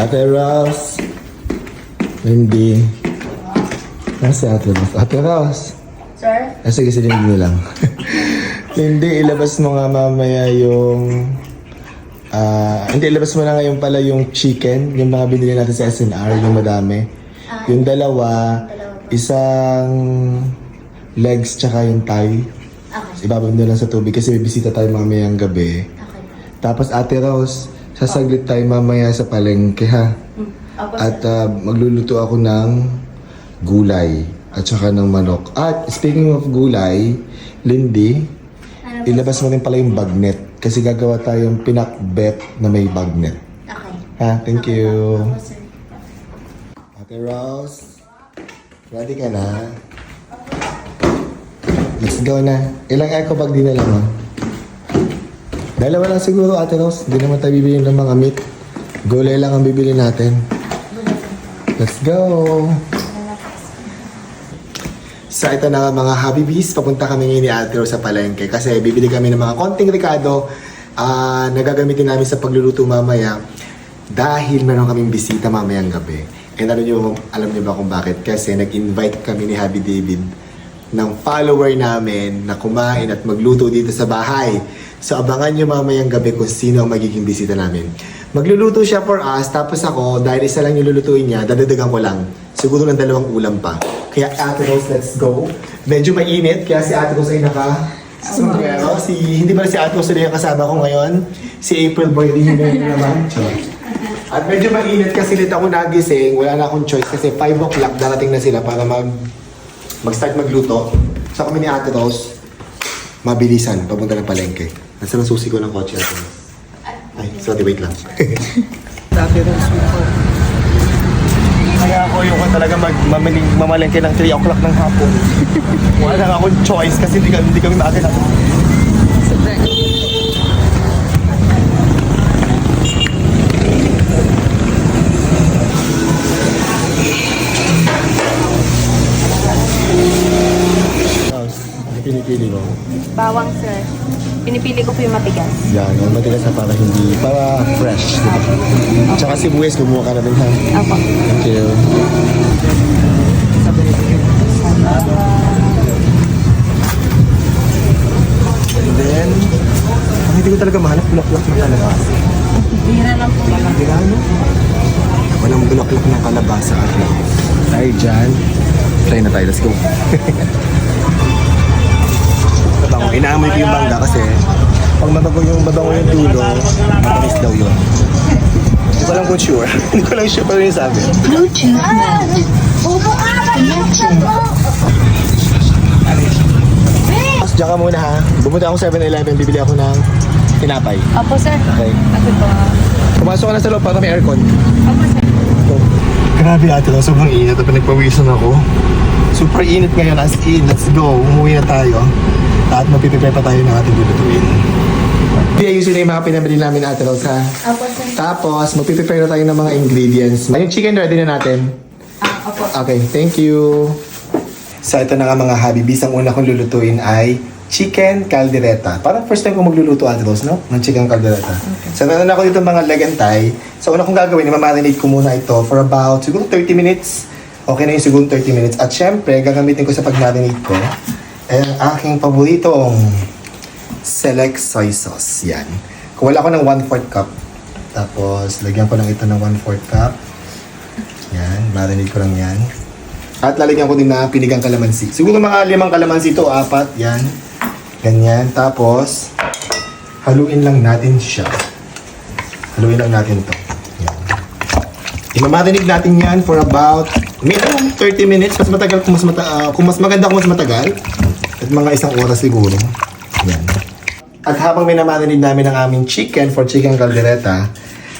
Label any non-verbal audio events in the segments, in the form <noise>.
Ate Ross. Lindy. Nasa si Ate Ross? Ate Ross. Sir? Ah, sige, si Lindy na lang. <laughs> Lindy, ilabas mo nga mamaya yung... Ah, hindi, ilabas mo na ngayon pala yung chicken, yung mga binili natin sa SNR, yung madami. Yung dalawa, isang legs tsaka yung thigh. Okay. Ibabad mo lang sa tubig kasi may bisita tayo mamayang gabi. Okay. Tapos Ate Rose, sasaglit tayo mamaya sa palengke ha. Opo, At ah, magluluto ako ng gulay at saka ng manok. At speaking of gulay, Lindy, Ano po? ilabas mo rin pala yung bagnet kasi gagawa tayong pinakbet na may bagnet. Okay. Ha, thank you. Opo, sir. Ate Rose, ready ka na? Let's go na. Ilang eco bag din na lang oh. Dalawa lang siguro Ate Rose. Hindi naman tayo bibili ng mga meat. Gulay lang ang bibili natin. Let's go! So ito na nga mga Habibis, papunta kami ngayon ni Ate Rose sa palengke kasi bibili kami ng mga konting rekado ah, na gagamitin namin sa pagluluto mamaya dahil meron kaming bisita mamayang gabi. And alam niyo, alam niyo ba kung bakit? Kasi nag-invite kami ni Happy David ng follower namin na kumain at magluto dito sa bahay. So abangan niyo mamayang gabi kung sino ang magiging bisita namin. Magluluto siya for us, tapos ako, dahil isa lang yung lulutuin niya, dadagdagan ko lang. Siguro ng dalawang ulam pa. Kaya Ate Rose, let's go. Medyo mainit, kaya si Ate Rose ay naka sombrero. Si, hindi ba si Ate Rose na yung kasama ko ngayon? Si April Boy, hindi na naman. At medyo mainit kasi lit ako nagising. Wala na akong choice kasi 5 o'clock darating na sila para mag mag-start magluto. So kami ni Ate Rose, mabilisan, papunta ng palengke. Nasa na susi ko ng kotse Ate Rose. Ay, sorry, wait lang. <laughs> Ate Rose, Kaya ako yung talaga mag mamaling, mamalengke ng 3 o'clock ng hapon. <laughs> Wala na akong choice kasi hindi kami, hindi kami maaga na. Pinipili mo? Bawang, sir. Pinipili ko po yung matigas. Yan, ang matigas na para hindi, para fresh. Diba? Tsaka sibuyas, kumuha ka na rin ha. Opo. Thank you. And then, ang hindi ko talaga mahanap, bulak-bulak ng kalabasa. Bira lang po. Na, ano? Walang bulak-bulak ng kalabasa at lang. Tayo dyan. Try na tayo, let's go. <laughs> Inaamoy ko yung bangga kasi pag mabago yung mabango yung dulo, matamis daw yun. Hindi ko lang kung sure. <laughs> Hindi ko lang sure pero yung sabi. Bluetooth mode. Connection. Tapos diyan ka muna ha. Bumunta ako 7-Eleven, bibili ako ng tinapay. Opo, sir. Okay. Ako po. Pumasok ka na sa loob para may aircon. Opo, sir. Grabe ate lang, sobrang init at pinagpawisan ako. Super init ngayon, as in, let's go, umuwi na tayo. At magpiprepare pa tayo ng ating lulutuin. Ayusin na yung mga pinabili namin ate Rose ha. Sir. Tapos, magpiprepare na tayo ng mga ingredients. Yung chicken ready na natin. Ah, opo. Okay, thank you. So ito na nga mga habibis, ang una kong lulutuin ay chicken caldereta. Parang first time ko magluluto ate Rose, no? Ng chicken caldereta. So nanan ako dito mga lagantay. So una kong gagawin, mamarinate ko muna ito for about siguro 30 minutes. Okay na yung siguro 30 minutes. At syempre, gagamitin ko sa pag-marinate ko ay ang aking paboritong select soy sauce. Yan. Kuwala ko ng 1-4 cup. Tapos, lagyan ko lang ito ng 1-4 cup. Yan, marinate ko lang yan. At lalagyan ko din na pinigang kalamansi. Siguro mga limang kalamansi to, apat, yan. Ganyan. Tapos, haluin lang natin siya. Haluin lang natin to. Yan. Imamarinig natin yan for about minimum 30 minutes. Mas matagal kung mas, mata ah, kung mas maganda kung mas matagal. Mga isang oras siguro. Yan. At habang minamarinig namin ang aming chicken for chicken caldereta,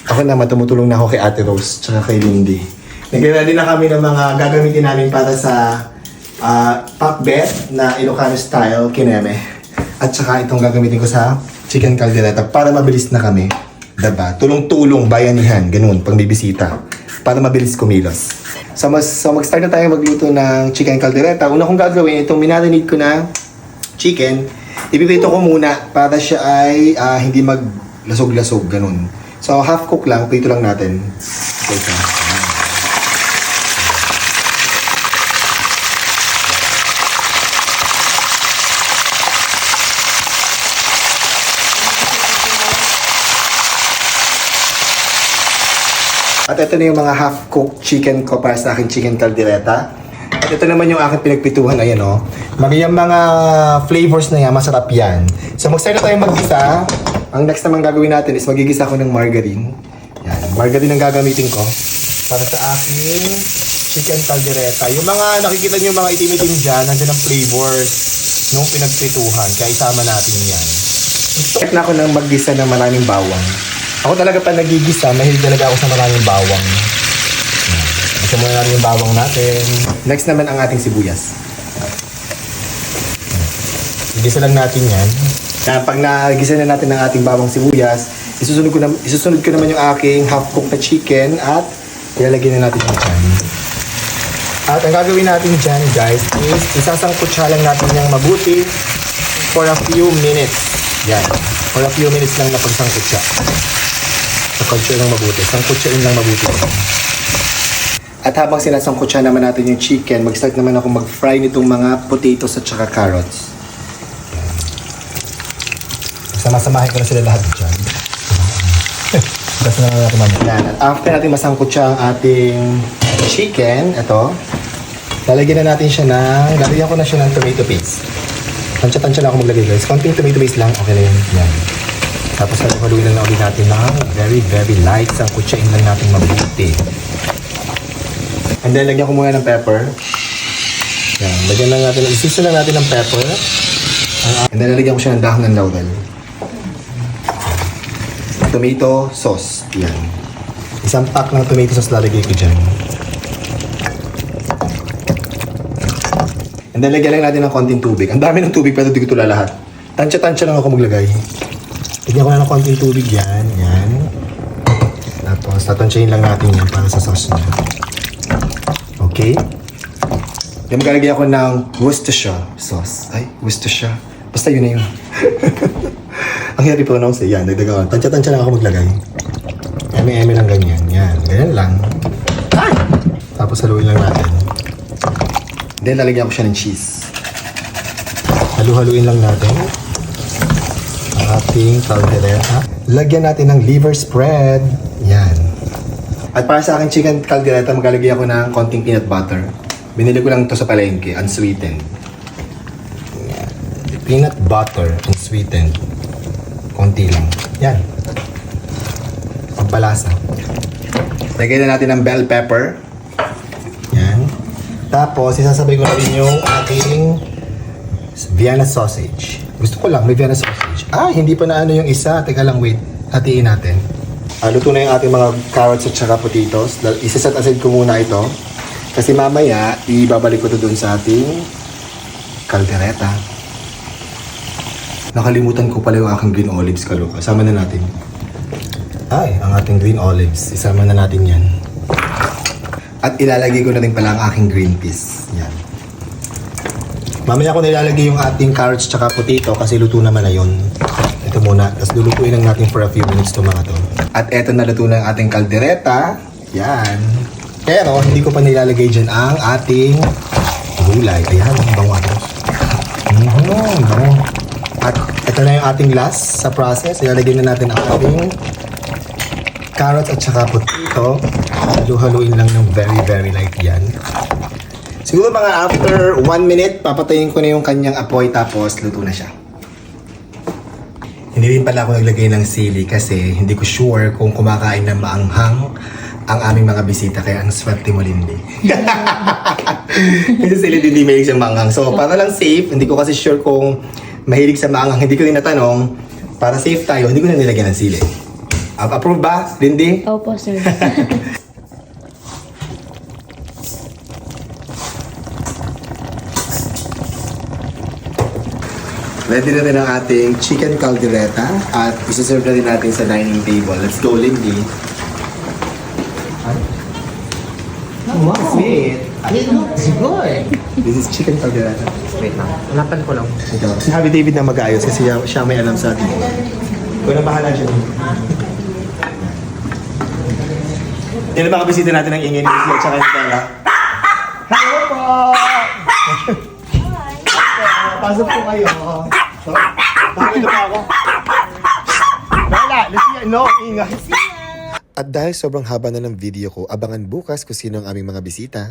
ako naman tumutulong na ako kay Ate Rose tsaka kay Lindy. Nagre-ready na kami ng mga gagamitin namin para sa uh, pakbet na Ilocano style kineme. At saka itong gagamitin ko sa chicken caldereta para mabilis na kami. Diba? Tulong-tulong, bayanihan, ganun, pag may bisita. Para mabilis kumilos. So, mas, so mag-start na tayo magluto ng chicken caldereta. Una kong gagawin, itong minarinate ko na chicken, ipipito ko muna para siya ay ah, hindi maglasog-lasog, ganun. So, half cook lang, prito lang natin. Isa. Ayan. At ito na yung mga half-cooked chicken ko para sa aking chicken caldereta. Ito naman yung aking pinagpituhan. Ayan. Oh. Magayang mga flavors na yan, masarap yan. So mag-start tayo mag-gisa. Ang next naman gagawin natin is magigisa ko ng margarine. Yan. Margarine ang gagamitin ko para sa aking chicken caldereta. Yung mga nakikita nyo mga itim-itim dyan, nandiyan ang flavors nung pinagprituhan. Kaya isama natin yan. Start na ako ng maggisa ng maraming bawang. Ako talaga pa nagigisa, mahilig talaga ako sa maraming bawang. Gusto muna natin yung bawang natin. Next naman ang ating sibuyas. Igisa lang natin yan. Kaya pag nagisa na natin ang ating bawang sibuyas, isusunod ko, na, isusunod ko naman yung aking half-cooked na chicken at ilalagay na natin yung dyan. At ang gagawin natin dyan, guys, is isasangkutsa lang natin yung mabuti for a few minutes. Yan. For a few minutes lang na pagsangkutsa. Sangkutsa lang mabuti. Sangkutsain lang mabuti. At habang sinasangkutsa naman natin yung chicken, mag-start naman ako mag-fry nitong mga potatoes at saka carrots. Sama-samahin ko na sila lahat dyan. <laughs> Tapos na natin mamaya. Yan. At after natin masangkutsa ang ating chicken, ito, lalagyan na natin siya ng, lalagyan ko na siya ng tomato paste. Tansya-tansya lang ako maglagay guys. Konting tomato paste lang, okay na yun. Yan. Tapos lang na ulit natin ng very, very light. Sangkutsain lang natin mabuti. And then, lagyan ko muna ng pepper. Yan. Lagyan lang natin, isusun lang natin ng pepper. And then, lalagyan ko siya ng dahon ng laurel. Tomato sauce. Yan. Isang pack ng tomato sauce lalagay ko dyan. And then, lagyan lang natin ng konting tubig. Ang dami ng tubig pero di ko ito lalahat. Tansya-tansya lang ako maglagay. Lagyan ko na ng konting tubig yan. Yan. Tapos, tatansyahin lang natin yan para sa sauce niya. Okay? Then, maglalagay ako ng Worcestershire sauce. Ay, Worcestershire. Basta yun na yun. <laughs> Ang hirap i-pronounce eh. Yan, dagdagan ko. Tansya-tansya lang ako maglagay. Eme-eme lang ganyan. Yan, ganyan lang. Ay! Tapos haluin lang natin. Then, lalagyan ko siya ng cheese. Halu-haluin lang natin. Ang ating caldereta. Lagyan natin ng liver spread. Yan. At para sa akin chicken caldereta, maglalagay ako ng konting peanut butter. Binili ko lang ito sa palengke, unsweetened. Yan. Peanut butter, unsweetened. Konti lang. Yan. Pampalasa. Lagyan na natin ng bell pepper. Yan. Tapos, isasabay ko na rin yung aking Vienna sausage. Gusto ko lang, may Vienna sausage. Ah, hindi pa na ano yung isa. Teka lang, wait. Hatiin natin. Ah, luto na yung ating mga carrots at saka potatoes. Isaset aside ko muna ito. Kasi mamaya, ibabalik ko to dun sa ating kaldereta. Nakalimutan ko pala yung aking green olives kaluka. Sama na natin. Ay, ang ating green olives. Isama na natin yan. At ilalagay ko na rin pala ang aking green peas. Yan. Mamaya ko nilalagay yung ating carrots tsaka potato kasi luto naman na yun. Ito muna. Tapos lulutuin lang natin for a few minutes to mga to. At eto na luto ang ating kaldereta. Yan. Pero hindi ko pa nilalagay dyan ang ating gulay. Ayan, ang bango ito. Mm-hmm, bango. At ito na yung ating last sa process. Ilalagay na natin ang ating carrots at saka potato. Halu-haluin lang ng very, very light yan. Siguro mga after one minute, papatayin ko na yung kanyang apoy tapos luto na siya. Hindi rin pala ako naglagay ng sili kasi hindi ko sure kung kumakain ng maanghang ang aming mga bisita kaya ang swerte mo Lindy. <laughs> kasi sila din hindi mahilig sa maanghang. So para lang safe, hindi ko kasi sure kung mahilig sa maanghang. Hindi ko rin natanong. Para safe tayo, hindi ko na nilagyan ng sili. Approve ba, Lindy? Opo, sir. <laughs> Ready na rin ang ating chicken caldereta at isuserve na rin natin sa dining table. Let's go, Lindy. Wow! Sweet! It looks good. This is chicken caldereta. Wait lang. Hanapan ko lang. Ito. Si Happy David na mag-ayos kasi siya, siya may alam sa atin. Ikaw na bahala dyan. Yan ang mga bisita natin ng ingay ni Lucia at saka ni Bella. Hello po! <laughs> Pasok po kayo. So, Bakit na pa ako? Bella, Lucia, no, ingay. At dahil sobrang haba na ng video ko, abangan bukas kung sino ang aming mga bisita.